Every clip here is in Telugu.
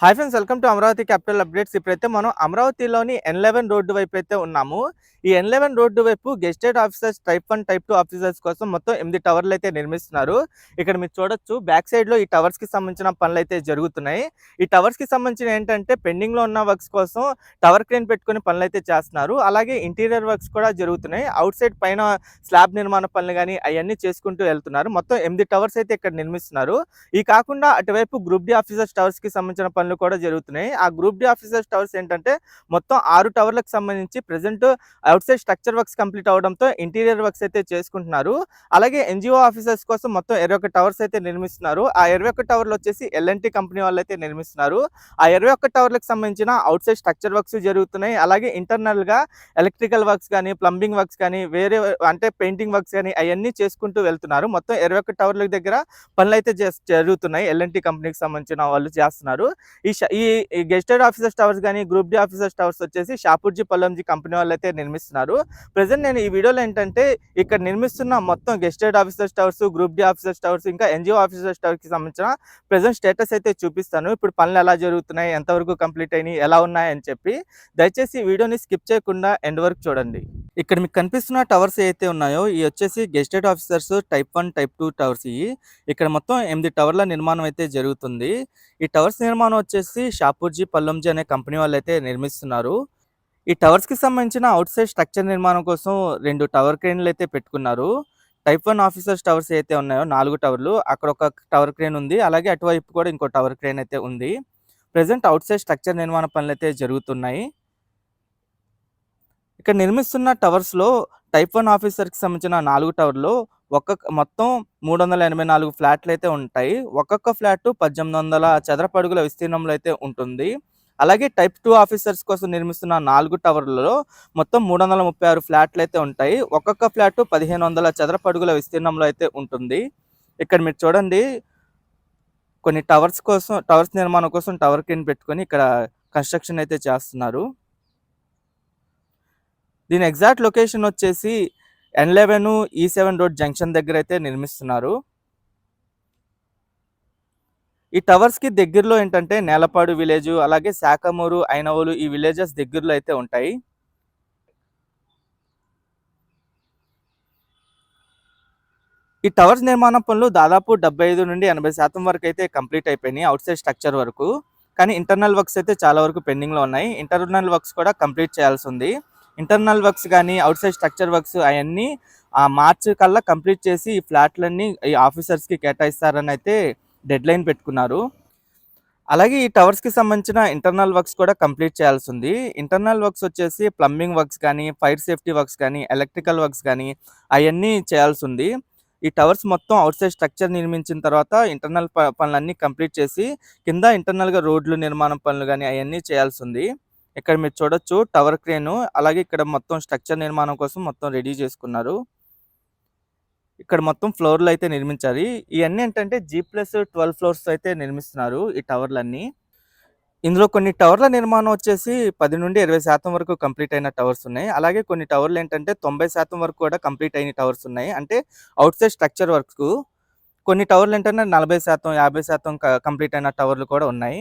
Hi friends welcome to Amaravati capital updates ఇప్పుడైతే మనం అమరావతిలోని ఎన్ లెవెన్ రోడ్డు వైపు అయితే ఉన్నాము. ఈ ఎన్ లెవెన్ రోడ్డు వైపు gazetted officers type one type two officers కోసం మొత్తం ఎనిమిది టవర్లు అయితే నిర్మిస్తున్నారు. ఇక్కడ మీరు చూడొచ్చు బ్యాక్ సైడ్లో ఈ టవర్స్కి సంబంధించిన పనులు అయితే జరుగుతున్నాయి. ఈ టవర్స్కి సంబంధించిన ఏంటంటే పెండింగ్లో ఉన్న వర్క్స్ కోసం టవర్ క్రేన్ పెట్టుకుని పనులు అయితే చేస్తున్నారు. అలాగే ఇంటీరియర్ వర్క్స్ కూడా జరుగుతున్నాయి. అవుట్ సైడ్ పైన స్లాబ్ నిర్మాణ పనులు కానీ అవన్నీ చేసుకుంటూ వెళ్తున్నారు. మొత్తం ఎనిమిది టవర్స్ అయితే ఇక్కడ నిర్మిస్తున్నారు. ఈ కాకుండా అటువైపు గ్రూప్ డి ఆఫీసర్స్ టవర్స్కి సంబంధించిన పనులు కూడా జరుగుతున్నాయి. ఆ గ్రూప్ డి ఆఫీసర్స్ టవర్స్ ఏంటంటే మొత్తం ఆరు టవర్లకు సంబంధించి present outside structure works complete అవడంతో ఇంటీరియర్ వర్క్స్ అయితే చేసుకుంటున్నారు. అలాగే ఎన్జిఓ ఆఫీసర్స్ కోసం మొత్తం ఇరవై టవర్స్ అయితే నిర్మిస్తున్నారు. ఆ ఇరవై ఒక్క టవర్లు వచ్చేసి ఎల్ఎన్టీ కంపెనీ వాళ్ళు అయితే నిర్మిస్తున్నారు. ఆ ఇరవై ఒక్క టవర్లకు సంబంధించిన అవుట్ సైడ్ స్ట్రక్చర్ వర్క్స్ జరుగుతున్నాయి. అలాగే ఇంటర్నల్గా ఎలక్ట్రికల్ వర్క్స్ కానీ ప్లంబింగ్ వర్క్స్ కానీ వేరే అంటే పెయింటింగ్ వర్క్స్ కానీ అవన్నీ చేసుకుంటూ వెళ్తున్నారు. మొత్తం ఇరవై ఒక్క టవర్ల దగ్గర పనులు అయితే జరుగుతున్నాయి. ఎల్ఎన్టీ కంపెనీకి సంబంధించిన వాళ్ళు చేస్తున్నారు. ఈ ష- ఈ గెజిటెడ్ గెస్టెడ్ ఆఫీసర్స్ టవర్స్ కానీ గ్రూప్ డి ఆఫీసర్స్ టవర్స్ వచ్చేసి షాపూర్జీ పల్లంజీ కంపెనీ వాళ్ళు అయితే నిర్మిస్తున్నారు. ప్రజెంట్ నేను ఈ వీడియోలో ఏంటంటే ఇక్కడ నిర్మిస్తున్న మొత్తం gazetted officers towers group D officers towers ఇంకా ఎన్జిఓ ఆఫీసర్స్ టవర్కి కి సంబంధించిన ప్రజెంట్ స్టేటస్ అయితే చూపిస్తాను. ఇప్పుడు పనులు ఎలా జరుగుతున్నాయి ఎంతవరకు కంప్లీట్ అయినాయి ఎలా ఉన్నాయి అని చెప్పి. దయచేసి వీడియోని స్కిప్ చేయకుండా ఎండ్ వరకు చూడండి. ఇక్కడ మీకు కనిపిస్తున్న టవర్స్ అయితే ఉన్నాయో ఇవి వచ్చేసి gazetted officers type one type two towers ఇవి. ఇక్కడ మొత్తం ఎనిమిది టవర్ల నిర్మాణం అయితే జరుగుతుంది. ఈ టవర్స్ నిర్మాణం వచ్చేసి షాపూర్జీ పల్లంజీ అనే కంపెనీ వాళ్ళు అయితే నిర్మిస్తున్నారు. ఈ టవర్స్కి సంబంధించిన అవుట్ సైడ్ స్ట్రక్చర్ నిర్మాణం కోసం రెండు టవర్ క్రేన్లు అయితే పెట్టుకున్నారు. టైప్ వన్ ఆఫీసర్స్ టవర్స్ అయితే ఉన్నాయో నాలుగు టవర్లు అక్కడ ఒక టవర్ క్రేన్ ఉంది. అలాగే అటువైపు కూడా ఇంకో టవర్ క్రేన్ అయితే ఉంది. ప్రెసెంట్ అవుట్ సైడ్ స్ట్రక్చర్ నిర్మాణ పనులు అయితే జరుగుతున్నాయి. ఇక్కడ నిర్మిస్తున్న టవర్స్లో టైప్ వన్ ఆఫీసర్కి సంబంధించిన నాలుగు టవర్లు ఒక్కొక్క మొత్తం మూడు వందల ఎనభై నాలుగు ఫ్లాట్లు అయితే ఉంటాయి. ఒక్కొక్క ఫ్లాట్ పద్దెనిమిది వందల చదరపు అడుగుల విస్తీర్ణంలో అయితే ఉంటుంది. అలాగే టైప్ టూ ఆఫీసర్స్ కోసం నిర్మిస్తున్న నాలుగు టవర్లలో మొత్తం మూడు వందల ముప్పై ఆరు ఫ్లాట్లు అయితే ఉంటాయి. ఒక్కొక్క ఫ్లాట్ పదిహేను వందల చదరపు అడుగుల విస్తీర్ణంలో అయితే ఉంటుంది. ఇక్కడ మీరు చూడండి కొన్ని టవర్స్ కోసం టవర్స్ నిర్మాణం కోసం టవర్ కింద పెట్టుకొని ఇక్కడ కన్స్ట్రక్షన్ అయితే చేస్తున్నారు. దీని ఎగ్జాక్ట్ లొకేషన్ వచ్చేసి N eleven E seven road junction దగ్గర అయితే నిర్మిస్తున్నారు. ఈ టవర్స్కి దగ్గరలో ఏంటంటే నేలపాడు విలేజ్ అలాగే శాఖమూరు ఐనవోలు ఈ విలేజెస్ దగ్గరలో అయితే ఉంటాయి. ఈ టవర్స్ నిర్మాణ పనులు దాదాపు డెబ్బై ఐదు నుండి ఎనభై శాతం వరకు అయితే కంప్లీట్ అయిపోయినాయి అవుట్ సైడ్ స్ట్రక్చర్ వరకు. కానీ ఇంటర్నల్ వర్క్స్ అయితే చాలా వరకు పెండింగ్లో ఉన్నాయి. ఇంటర్నల్ వర్క్స్ కూడా కంప్లీట్ చేయాల్సి ఉంది. ఇంటర్నల్ వర్క్స్ కానీ అవుట్ సైడ్ స్ట్రక్చర్ వర్క్స్ అవన్నీ ఆ మార్చ్ కల్లా కంప్లీట్ చేసి ఈ ఫ్లాట్లన్నీ ఈ ఆఫీసర్స్కి కేటాయిస్తారని అయితే డెడ్ లైన్ పెట్టుకున్నారు. అలాగే ఈ టవర్స్కి సంబంధించిన ఇంటర్నల్ వర్క్స్ కూడా కంప్లీట్ చేయాల్సి ఉంది. ఇంటర్నల్ వర్క్స్ వచ్చేసి ప్లంబింగ్ వర్క్స్ కానీ ఫైర్ సేఫ్టీ వర్క్స్ కానీ ఎలక్ట్రికల్ వర్క్స్ కానీ అవన్నీ చేయాల్సి ఉంది. ఈ టవర్స్ మొత్తం అవుట్ సైడ్ స్ట్రక్చర్ నిర్మించిన తర్వాత ఇంటర్నల్ పనులన్నీ కంప్లీట్ చేసి కింద ఇంటర్నల్గా రోడ్లు నిర్మాణం పనులు కానీ అవన్నీ చేయాల్సి ఉంది. ఇక్కడ మీరు చూడొచ్చు టవర్ క్రేన్. అలాగే ఇక్కడ మొత్తం స్ట్రక్చర్ నిర్మాణం కోసం మొత్తం రెడీ చేసుకున్నారు. ఇక్కడ మొత్తం ఫ్లోర్లు అయితే నిర్మించారు. ఇవన్నీ ఏంటంటే జీ ప్లస్ ట్వెల్వ్ ఫ్లోర్స్ అయితే నిర్మిస్తున్నారు ఈ టవర్లన్నీ. ఇందులో కొన్ని టవర్ల నిర్మాణం వచ్చేసి పది నుండి ఇరవై శాతం వరకు కంప్లీట్ అయిన టవర్స్ ఉన్నాయి. అలాగే కొన్ని టవర్లు ఏంటంటే తొంభై శాతం వరకు కూడా కంప్లీట్ అయిన టవర్స్ ఉన్నాయి. అంటే అవుట్ సైడ్ స్ట్రక్చర్ వర్క్స్. కొన్ని టవర్లు ఏంటంటే నలభై శాతం యాభై శాతం కంప్లీట్ అయిన టవర్లు కూడా ఉన్నాయి.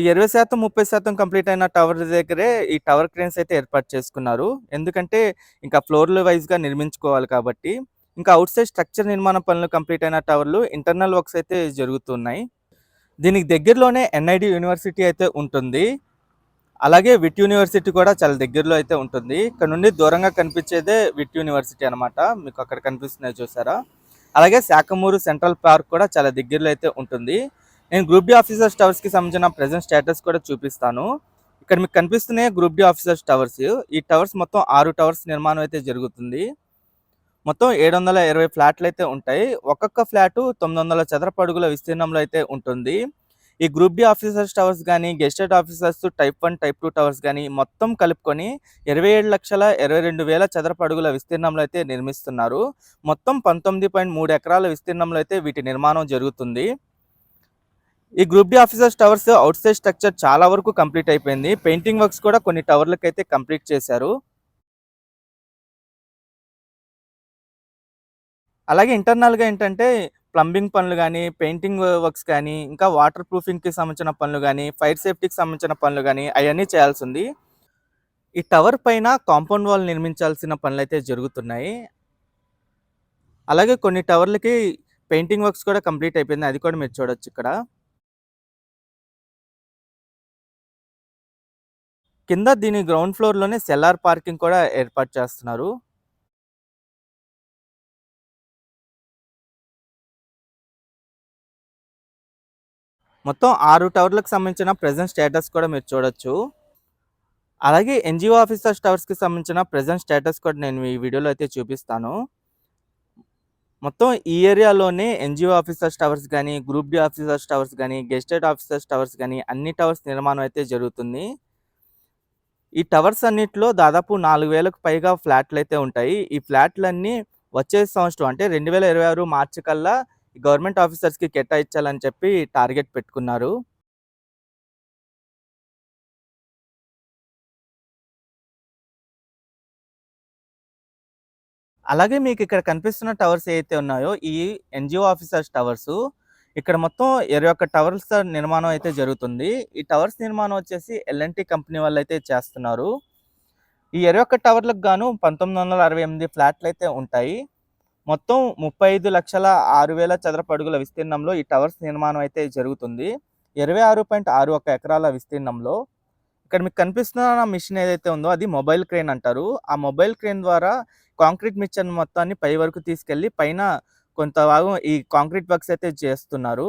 ఈ ఇరవై శాతం ముప్పై శాతం కంప్లీట్ అయిన టవర్ దగ్గరే ఈ టవర్ క్రేన్స్ అయితే ఏర్పాటు చేసుకున్నారు. ఎందుకంటే ఇంకా ఫ్లోర్ల వైజ్గా నిర్మించుకోవాలి కాబట్టి ఇంకా అవుట్ సైడ్ స్ట్రక్చర్ నిర్మాణ పనులు కంప్లీట్ అయిన టవర్లు ఇంటర్నల్ వర్క్స్ అయితే జరుగుతున్నాయి. దీనికి దగ్గరలోనే ఎన్ఐడి యూనివర్సిటీ అయితే ఉంటుంది. అలాగే విట్ యూనివర్సిటీ కూడా చాలా దగ్గరలో అయితే ఉంటుంది. ఇక్కడ నుండి దూరంగా కనిపించేదే విట్ యూనివర్సిటీ అనమాట మీకు అక్కడ కనిపిస్తున్నాయి చూసారా? అలాగే శాఖమూరు సెంట్రల్ పార్క్ కూడా చాలా దగ్గరలో అయితే ఉంటుంది. నేను గ్రూప్ డి ఆఫీసర్స్ టవర్స్కి సంబంధించిన ప్రజెంట్ స్టేటస్ కూడా చూపిస్తాను. ఇక్కడ మీకు కనిపిస్తున్నాయి గ్రూప్ డి ఆఫీసర్స్ టవర్స్. ఈ టవర్స్ మొత్తం ఆరు టవర్స్ నిర్మాణం అయితే జరుగుతుంది. మొత్తం ఏడు వందల ఇరవై ఫ్లాట్లు అయితే ఉంటాయి. ఒక్కొక్క ఫ్లాట్ తొమ్మిది వందల చదరపడుగుల విస్తీర్ణంలో అయితే ఉంటుంది. ఈ గ్రూప్ డి ఆఫీసర్స్ టవర్స్ కానీ gazetted officers type one type two towers కానీ మొత్తం కలుపుకొని ఇరవై ఏడు లక్షల ఇరవై రెండు వేల చదరపడుగుల విస్తీర్ణంలో అయితే నిర్మిస్తున్నారు. మొత్తం పంతొమ్మిది పాయింట్ మూడు ఎకరాల విస్తీర్ణంలో అయితే వీటి నిర్మాణం జరుగుతుంది. ఈ group D officers towers outside structure చాలా వరకు కంప్లీట్ అయిపోయింది. పెయింటింగ్ వర్క్స్ కూడా కొన్ని టవర్లకు అయితే కంప్లీట్ చేశారు. అలాగే ఇంటర్నల్గా ఏంటంటే ప్లంబింగ్ పనులు కానీ పెయింటింగ్ వర్క్స్ కానీ ఇంకా వాటర్ ప్రూఫింగ్కి సంబంధించిన పనులు కానీ ఫైర్ సేఫ్టీకి సంబంధించిన పనులు కానీ అవన్నీ చేయాల్సి ఉంది ఈ టవర్ పైన కాంపౌండ్ వాల్ నిర్మించాల్సిన పనులు అయితే జరుగుతున్నాయి. అలాగే కొన్ని టవర్లకి పెయింటింగ్ వర్క్స్ కూడా కంప్లీట్ అయిపోయింది. అది కూడా మీరు చూడొచ్చు ఇక్కడ. కింద దీని గ్రౌండ్ ఫ్లోర్లోనే సెల్లార్ పార్కింగ్ కూడా ఏర్పాటు చేస్తున్నారు. మొత్తం ఆరు టవర్లకు సంబంధించిన ప్రజెంట్ స్టేటస్ కూడా మీరు చూడొచ్చు. అలాగే ఎన్జిఓ ఆఫీసర్స్ టవర్స్కి సంబంధించిన ప్రెజెంట్ స్టేటస్ కూడా నేను ఈ వీడియోలో అయితే చూపిస్తాను. మొత్తం ఈ ఏరియాలోనే ఎన్జిఓ ఆఫీసర్స్ టవర్స్ కానీ గ్రూప్ డి ఆఫీసర్స్ టవర్స్ కానీ గెస్టెడ్ ఆఫీసర్స్ టవర్స్ కానీ అన్ని టవర్స్ నిర్మాణం అయితే జరుగుతుంది. ఈ టవర్స్ అన్నిట్లో దాదాపు నాలుగు వేలకు పైగా ఫ్లాట్లు అయితే ఉంటాయి. ఈ ఫ్లాట్లన్నీ వచ్చే సంవత్సరం అంటే రెండు వేల ఇరవై ఆరు మార్చి కల్లా గవర్నమెంట్ ఆఫీసర్స్కి కేటాయించాలని చెప్పి టార్గెట్ పెట్టుకున్నారు. అలాగే మీకు ఇక్కడ కనిపిస్తున్న టవర్స్ ఏవైతే ఉన్నాయో ఈ ఎన్జిఓ ఆఫీసర్స్ టవర్స్ ఇక్కడ మొత్తం ఇరవై ఒక్క టవర్స్ నిర్మాణం అయితే జరుగుతుంది. ఈ టవర్స్ నిర్మాణం వచ్చేసి ఎల్ఎన్టీ కంపెనీ వాళ్ళు అయితే చేస్తున్నారు. ఈ ఇరవై ఒక్క టవర్లకు గాను పంతొమ్మిది వందల అరవై ఎనిమిది ఫ్లాట్లు అయితే ఉంటాయి. మొత్తం ముప్పై ఐదు లక్షల ఆరు వేల చదరపు అడుగుల విస్తీర్ణంలో ఈ టవర్స్ నిర్మాణం అయితే జరుగుతుంది. ఇరవై ఆరు పాయింట్ ఆరు ఒక ఎకరాల విస్తీర్ణంలో. ఇక్కడ మీకు కనిపిస్తున్న మిషన్ ఏదైతే ఉందో అది మొబైల్ క్రేన్ అంటారు. ఆ మొబైల్ క్రేన్ ద్వారా కాంక్రీట్ మిక్చర్ మొత్తాన్ని పై వరకు తీసుకెళ్ళి పైన కొంత భాగం ఈ కాంక్రీట్ వర్క్స్ అయితే చేస్తున్నారు.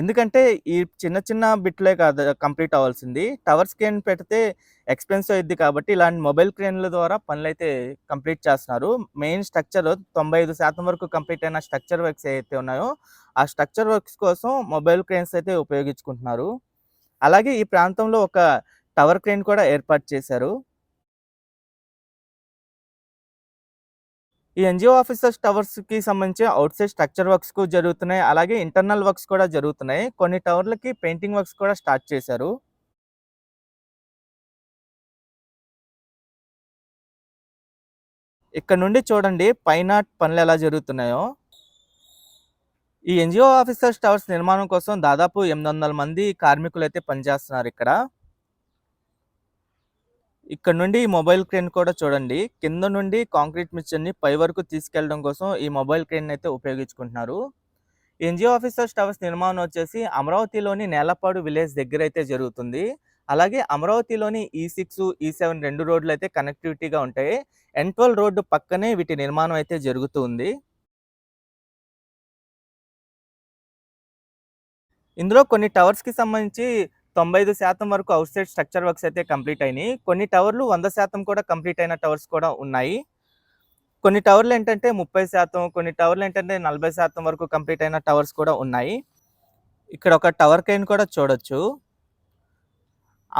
ఎందుకంటే ఈ చిన్న చిన్న బిట్లే కాదు కంప్లీట్ అవ్వాల్సింది. టవర్ స్క్రీన్ పెడితే ఎక్స్పెన్సివ్ అయింది కాబట్టి ఇలాంటి మొబైల్ క్రేన్ల ద్వారా పనులు అయితే కంప్లీట్ చేస్తున్నారు. మెయిన్ స్ట్రక్చర్ తొంభై ఐదు శాతం వరకు కంప్లీట్ అయిన స్ట్రక్చర్ వర్క్స్ ఏవైతే ఉన్నాయో ఆ స్ట్రక్చర్ వర్క్స్ కోసం మొబైల్ క్రేన్స్ అయితే ఉపయోగించుకుంటున్నారు. అలాగే ఈ ప్రాంతంలో ఒక టవర్ క్రేన్ కూడా ఏర్పాటు చేశారు. ఈ ఎన్జిఓ ఆఫీసర్స్ టవర్స్కి సంబంధించి అవుట్ సైడ్ స్ట్రక్చర్ వర్క్స్కు జరుగుతున్నాయి. అలాగే ఇంటర్నల్ వర్క్స్ కూడా జరుగుతున్నాయి. కొన్ని టవర్లకి పెయింటింగ్ వర్క్స్ కూడా స్టార్ట్ చేశారు. ఇక్కడ నుండి చూడండి పైన పనులు ఎలా జరుగుతున్నాయో. ఈ ఎన్జిఓ ఆఫీసర్స్ టవర్స్ నిర్మాణం కోసం దాదాపు ఎనిమిది వందల మంది కార్మికులు అయితే పనిచేస్తున్నారు ఇక్కడ. ఇక్కడ నుండి ఈ మొబైల్ క్రేన్ కూడా చూడండి. కింద నుండి కాంక్రీట్ మిక్చర్ని పై వరకు తీసుకెళ్ళడం కోసం ఈ మొబైల్ క్రేన్ అయితే ఉపయోగించుకుంటున్నారు. ఎన్జిఓ ఆఫీసర్స్ టవర్స్ నిర్మాణం వచ్చేసి అమరావతిలోని నేలపాడు విలేజ్ దగ్గర అయితే జరుగుతుంది. అలాగే అమరావతిలోని ఈ సిక్స్ ఈ సెవెన్ రెండు రోడ్లు అయితే కనెక్టివిటీగా ఉంటాయి. ఎన్ ట్వెల్వ్ రోడ్డు పక్కనే వీటి నిర్మాణం అయితే జరుగుతూ ఉంది. ఇందులో కొన్ని టవర్స్కి సంబంధించి తొంభై ఐదు శాతం వరకు అవుట్ సైడ్ స్ట్రక్చర్ వర్క్స్ అయితే కంప్లీట్ అయినాయి. కొన్ని టవర్లు వంద శాతం కూడా కంప్లీట్ అయిన టవర్స్ కూడా ఉన్నాయి. కొన్ని టవర్లు ఏంటంటే ముప్పై శాతం కొన్ని టవర్లు ఏంటంటే నలభై శాతం వరకు కంప్లీట్ అయిన టవర్స్ కూడా ఉన్నాయి. ఇక్కడ ఒక టవర్ కైన్ కూడా చూడొచ్చు.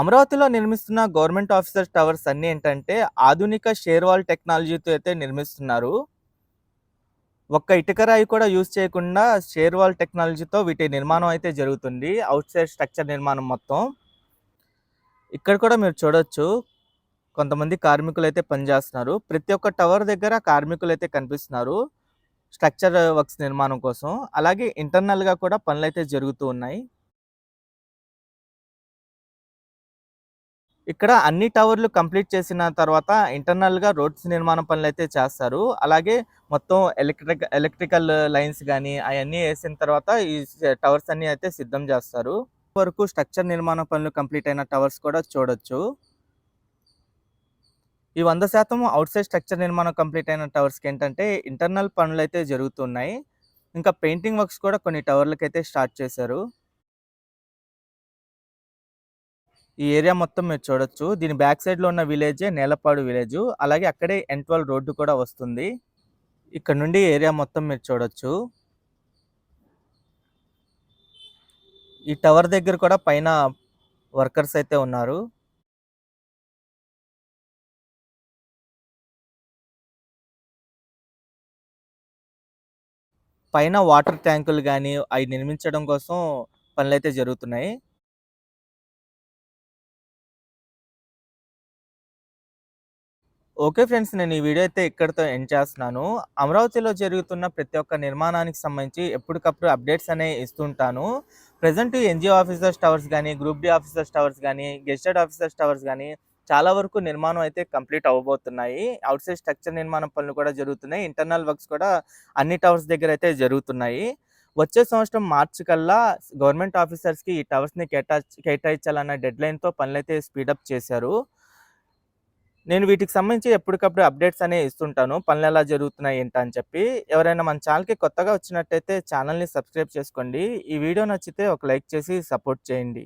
అమరావతిలో నిర్మిస్తున్న గవర్నమెంట్ ఆఫీసర్ టవర్స్ అన్ని ఏంటంటే ఆధునిక షేర్ వాల్ టెక్నాలజీతో అయితే నిర్మిస్తున్నారు. ఒక్క ఇటుకరాయి కూడా యూజ్ చేయకుండా షేర్వాల్ టెక్నాలజీతో వీటి నిర్మాణం అయితే జరుగుతుంది. అవుట్ సైడ్ స్ట్రక్చర్ నిర్మాణం మొత్తం. ఇక్కడ కూడా మీరు చూడొచ్చు కొంతమంది కార్మికులు అయితే పనిచేస్తున్నారు. ప్రతి ఒక్క టవర్ దగ్గర కార్మికులు అయితే కనిపిస్తున్నారు స్ట్రక్చర్ వర్క్స్ నిర్మాణం కోసం. అలాగే ఇంటర్నల్గా కూడా పనులు అయితే జరుగుతూ ఉన్నాయి. ఇక్కడ అన్ని టవర్లు కంప్లీట్ చేసిన తర్వాత ఇంటర్నల్గా రోడ్స్ నిర్మాణం పనులు అయితే చేస్తారు. అలాగే మొత్తం ఎలక్ట్రిక్ ఎలక్ట్రికల్ లైన్స్ కానీ అవన్నీ వేసిన తర్వాత ఈ టవర్స్ అన్ని అయితే సిద్ధం చేస్తారు. వరకు స్ట్రక్చర్ నిర్మాణ పనులు కంప్లీట్ అయిన టవర్స్ కూడా చూడొచ్చు. ఈ వంద శాతం అవుట్ సైడ్ స్ట్రక్చర్ నిర్మాణం కంప్లీట్ అయిన టవర్స్కి ఏంటంటే ఇంటర్నల్ పనులు అయితే జరుగుతున్నాయి. ఇంకా పెయింటింగ్ వర్క్స్ కూడా కొన్ని టవర్లకు అయితే స్టార్ట్ చేశారు. ఈ ఏరియా మొత్తం మీరు చూడొచ్చు. దీని బ్యాక్ సైడ్లో ఉన్న విలేజే నేలపాడు విలేజ్. అలాగే అక్కడే ఎన్ రోడ్డు కూడా వస్తుంది. ఇక్కడ నుండి ఏరియా మొత్తం మీరు చూడొచ్చు ఈ టవర్ దగ్గర కూడా పైన వర్కర్స్ అయితే ఉన్నారు. పైన వాటర్ ట్యాంకులు కానీ అవి నిర్మించడం కోసం పనులైతే జరుగుతున్నాయి. Okay friends. నేను ఈ వీడియో అయితే ఇక్కడితో ఎండ్ చేస్తున్నాను. అమరావతిలో జరుగుతున్న ప్రతి ఒక్క నిర్మాణానికి సంబంధించి ఎప్పటికప్పుడు అప్డేట్స్ అనేవి ఇస్తుంటాను. ప్రెజెంట్ ఎన్‌జీఓ ఆఫీసర్స్ టవర్స్ కానీ గ్రూప్ డి ఆఫీసర్స్ టవర్స్ కానీ గెస్టెడ్ ఆఫీసర్స్ టవర్స్ కానీ చాలా వరకు నిర్మాణం అయితే కంప్లీట్ అవ్వబోతున్నాయి. అవుట్ సైడ్ స్ట్రక్చర్ నిర్మాణం పనులు కూడా జరుగుతున్నాయి. ఇంటర్నల్ వర్క్స్ కూడా అన్ని టవర్స్ దగ్గర అయితే జరుగుతున్నాయి. వచ్చే సంవత్సరం మార్చి కల్లా గవర్నమెంట్ ఆఫీసర్స్‌కి ఈ టవర్స్‌ని కేటా కేటాయించాలన్న డెడ్‌లైన్‌తో పనులైతే స్పీడప్ చేశారు. నేను వీటికి సంబంధించి ఎప్పటికప్పుడు అప్డేట్స్ అనేవి ఇస్తుంటాను. పనులు ఎలా జరుగుతున్నాయి ఏంటని చెప్పి. ఎవరైనా మన ఛానల్కి కొత్తగా వచ్చినట్టయితే ఛానల్ని సబ్స్క్రైబ్ చేసుకోండి. ఈ వీడియో నచ్చితే ఒక లైక్ చేసి సపోర్ట్ చేయండి.